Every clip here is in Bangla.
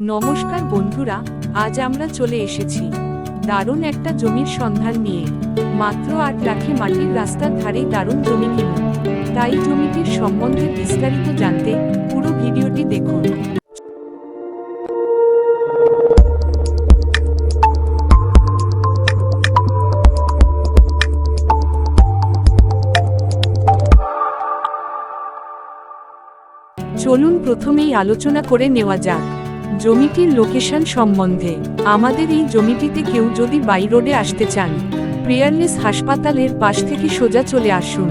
নমস্কার বন্ধুরা, আজ আমরা চলে এসেছি। দারুণ একটা জমির সন্ধান নিয়ে। মাত্র আট লাখে মাটির রাস্তার ধারেই দারুণ জমি কিনুন। তাই জমিটির সম্বন্ধে বিস্তারিত জানতে পুরো ভিডিওটি দেখুন। চলুন প্রথমেই আলোচনা করে নেওয়া যাক। জমিটির লোকেশন সম্বন্ধে। আমাদের এই জমিটিতে কেউ যদি বাই রোডে আসতে চান, প্রেয়ারলেস হাসপাতালের পাশ থেকে সোজা চলে আসুন।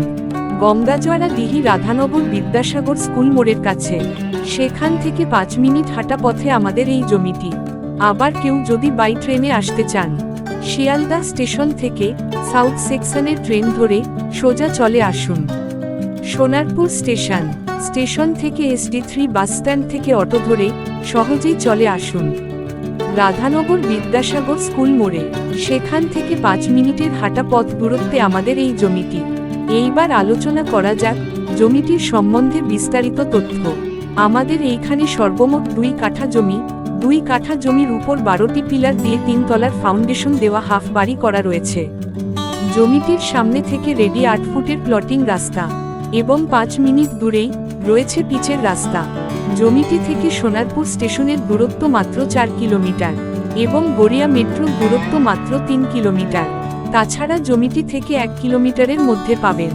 গঙ্গাজোয়ারা দিহি রাধানগর বিদ্যাসাগর স্কুল মোড়ের কাছে। সেখান থেকে পাঁচ মিনিট হাঁটা পথে আমাদের এই জমিটি। আবার কেউ যদি বাই ট্রেনে আসতে চান, শিয়ালদা স্টেশন থেকে সাউথ সেকশনের ট্রেন ধরে সোজা চলে আসুন। সোনারপুর স্টেশন। স্টেশন থেকে এসডি থ্রি বাস স্ট্যান্ড থেকে অটো ধরে সহজেই চলে আসুন। রাধানগর বিদ্যাসাগর স্কুল মোড়ে। সেখান থেকে পাঁচ মিনিটের হাঁটা পথ দূরত্বে আমাদের এই জমিটি। এইবার আলোচনা করা যাক জমিটির সম্বন্ধে বিস্তারিত তথ্য। আমাদের এইখানে সর্বমোট দুই কাঠা জমি, দুই কাঠা জমির উপর বারোটি পিলার দিয়ে তিনতলার ফাউন্ডেশন দেওয়া হাফ বাড়ি করা রয়েছে। জমিটির সামনে থেকে রেডি আট ফুটের প্লটিং রাস্তা এবং পাঁচ মিনিট দূরেই রয়েছে পিচের রাস্তা। জমিটি থেকে সোনারপুর স্টেশনের দূরত্ব মাত্র চার কিলোমিটার এবং গড়িয়া মেট্রোর দূরত্ব মাত্র তিন কিলোমিটার। তাছাড়া জমিটি থেকে এক কিলোমিটারের মধ্যে পাবেন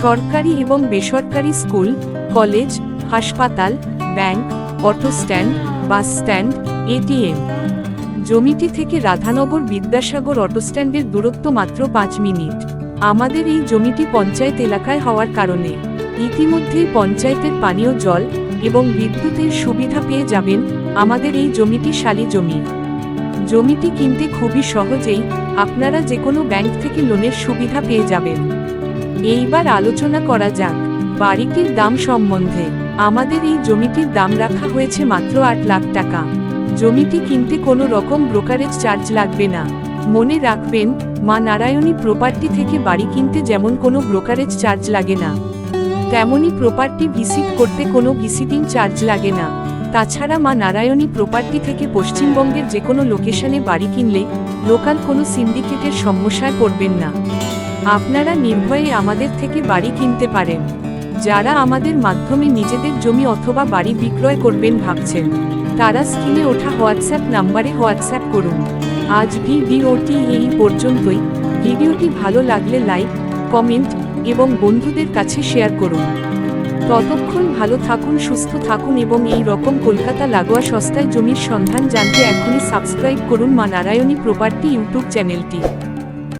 সরকারি এবং বেসরকারি স্কুল, কলেজ, হাসপাতাল, bank, auto stand, bus stand, ATM. জমিটি থেকে রাধানগর বিদ্যাসাগর অটোস্ট্যান্ডের দূরত্ব মাত্র পাঁচ মিনিট। আমাদের এই জমিটি পঞ্চায়েত এলাকায় হওয়ার কারণে। ইতিমধ্যেই পঞ্চায়েতের পানীয় জল এবং বিদ্যুতের সুবিধা পেয়ে যাবেন আমাদের এই জমিটি শালি জমি। জমিটি কিনতে খুবই সহজেই আপনারা যে কোনো ব্যাংক থেকে লোনের সুবিধা পেয়ে যাবেন। এইবার আলোচনা করা যাক, বাড়িটির দাম সম্বন্ধে। আমাদের এই জমিটির দাম রাখা হয়েছে মাত্র আট লাখ টাকা। জমিটি কিনতে কোনো রকম ব্রোকারেজ চার্জ লাগবে না। মনে রাখবেন, মা নারায়ণী প্রপার্টি থেকে বাড়ি কিনতে যেমন কোনো ব্রোকারেজ চার্জ লাগে না। তেমনই প্রপার্টি ভিসিট করতে কোনো ভিসিটিং চার্জ লাগে না। তাছাড়া মা নারায়ণী প্রপার্টি থেকে পশ্চিমবঙ্গের যে কোনো লোকেশনে বাড়ি কিনলে লোকাল কোনো সিন্ডিকেটের সমস্যায় পড়বেন না। আপনারা নির্ভয়ে আমাদের থেকে বাড়ি কিনতে পারেন। যারা আমাদের মাধ্যমে নিজেদের জমি অথবা বাড়ি বিক্রয় করবেন ভাবছেন, তারা স্ক্রিনে ওঠা হোয়াটসঅ্যাপ নাম্বারে হোয়াটসঅ্যাপ করুন। আজ ভিডিওটি এই পর্যন্তই। ভিডিওটি ভালো লাগলে লাইক, কমেন্ট এবং বন্ধুদের কাছে শেয়ার করুন। ততক্ষণ ভালো থাকুন, সুস্থ থাকুন এবং এই রকম কলকাতা লাগোয়া সস্তায় জমির সন্ধান জানতে এখনই সাবস্ক্রাইব করুন মা নারায়ণী প্রপার্টি ইউটিউব চ্যানেলটি।